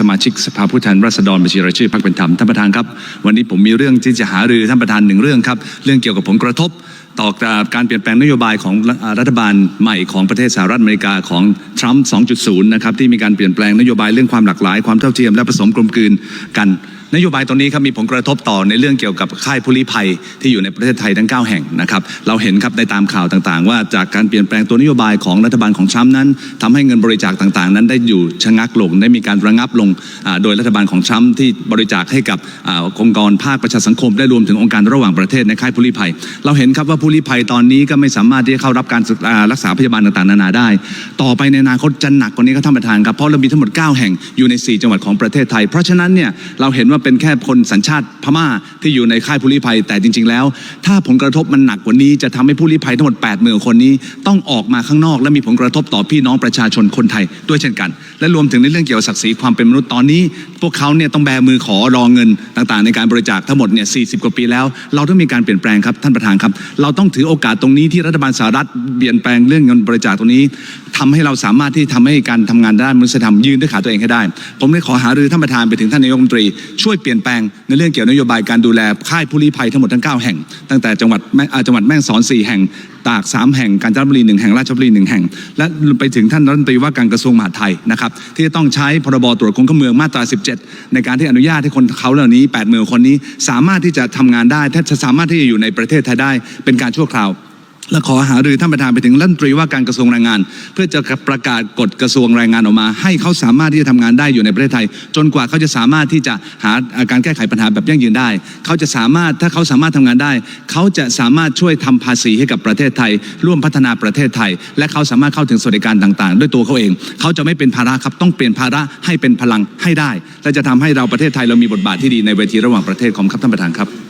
สมาชิกสภาผู้แทนราษฎรบัญชีรายชื่อพรรคเป็นธรรมท่านประธานครับ วันนี้ผมมีเรื่องที่จะหารือท่านประธานหนึ่งเรื่องครับ เรื่องเกี่ยวกับผลกระทบ ต่อการเปลี่ยนแปลงนโยบายของรัฐบาลใหม่ของประเทศสหรัฐอเมริกาของทรัมป์ 2.0 นะครับที่มีการเปลี่ยนแปลงนโยบายเรื่องความหลากหลาย ความเท่าเทียมและผสมกลมกลืนกัน นโยบายตรงนี้ครับมีผลกระทบต่อในเรื่องเกี่ยวกับค่ายผู้ลี้ภัยที่อยู่ในประเทศไทยทั้ง 9 แห่งนะครับเราเห็นครับในตามข่าวต่างๆ ว่าจากการเปลี่ยนแปลงตัวนโยบายของรัฐบาลของทรัมป์นั้นทำให้เงินบริจาคต่างๆ นั้นได้อยู่ชะงักลงได้มีการระงับลงโดยรัฐบาลของทรัมป์ที่บริจาคให้กับองค์กรภาคประชาสังคมได้รวมถึงองค์การระหว่างประเทศในค่ายผู้ลี้ภัย เราเห็นครับว่าผู้ลี้ภัยตอนนี้ก็ไม่สามารถที่จะเข้ารับการรักษาพยาบาลต่างๆนานาได้ ต่อไปในอนาคตจะหนักกว่านี้ครับท่านประธานครับเพราะเรามีทั้งหมด 9 แห่งอยู่ใน 4 จังหวัดของประเทศไทย เพราะฉะนั้นเนี่ยเราเห็นว่าเป็นแค่คนสัญชาติพม่าที่อยู่ในค่ายผู้ลี้ภัย แต่จริง ๆ แล้ว ถ้าผลกระทบมันหนักกว่านี้จะทำให้ผู้ลี้ภัยทั้งหมด8 0,000คนนี้ต้องออกมาข้างนอก และมีผลกระทบต่อพี่น้องประชาชนคนไทยด้วยเช่นกัน และรวมถึงในเรื่องเกี่ยวกับศักดิ์ศรีความเป็นมนุษย์ตอนนี้ พวกเขาเนี่ยต้องแบมือขอรองเงินต่างๆ ในการบริจาคทั้งหมดเนี่ย40กว่าปีแล้ว เราต้องมีการเปลี่ยนแปลงครับท่านประธานครับ เราต้องถือโอกาสตรงนี้ที่รัฐบาลสหรัฐเปลี่ยนแปลงเรื่องเงินบริจาคตรงนี้ ทำให้เราสามารถที่ทำให้การทำงานด้านมนุษยธรรมยืนด้วยขาตัวเองให้ได้ ผมเลยขอหารือท่านประธานไปถึงท่านนายกรัฐมนตรี ช่วยเปลี่ยนแปลงในเรื่องเกี่ยวนโยบายการดูแลค่ายผู้ลี้ภัยทั้งหมดทั้ง 9 แห่ง ตั้งแต่จังหวัดแม่จังหวัดแม่ฮ่องสอน 4 แห่งตาก 3 แห่งกาญจนบุรี1แห่งราชบุรี1แห่ง และไปถึงท่านรัฐมนตรีว่าการกระทรวงมหาดไทยนะครับที่จะต้องใช้พรบตรวจคนเข้าเมืองมาตรา 17 ในการที่อนุญาตให้คนเขาเหล่านี้8 0,000คนนี้ สามารถที่จะทำงานได้ถ้าจะสามารถที่จะอยู่ในประเทศไทยได้เป็นการชั่วคราว และขอหารือท่านประธานไปถึงรัฐมนตรีว่าการกระทรวงแรงงาน เพื่อจะประกาศกฎกระทรวงแรงงานออกมา ให้เขาสามารถที่จะทำงานได้อยู่ในประเทศไทย จนกว่าเขาจะสามารถที่จะหาการแก้ไขปัญหาแบบยั่งยืนได้ เขาจะสามารถถ้าเขาสามารถทำงานได้ เขาจะสามารถช่วยทำภาษีให้กับประเทศไทย ร่วมพัฒนาประเทศไทย และเขาสามารถเข้าถึงสวัสดิการต่าง ๆ ด้วยตัวเขาเอง เขาจะไม่เป็นภาระครับต้องเปลี่ยนภาระให้เป็นพลังให้ได้ และจะทำให้เราประเทศไทยเรามีบทบาทที่ดีในเวทีระหว่างประเทศของครับท่านประธานครับ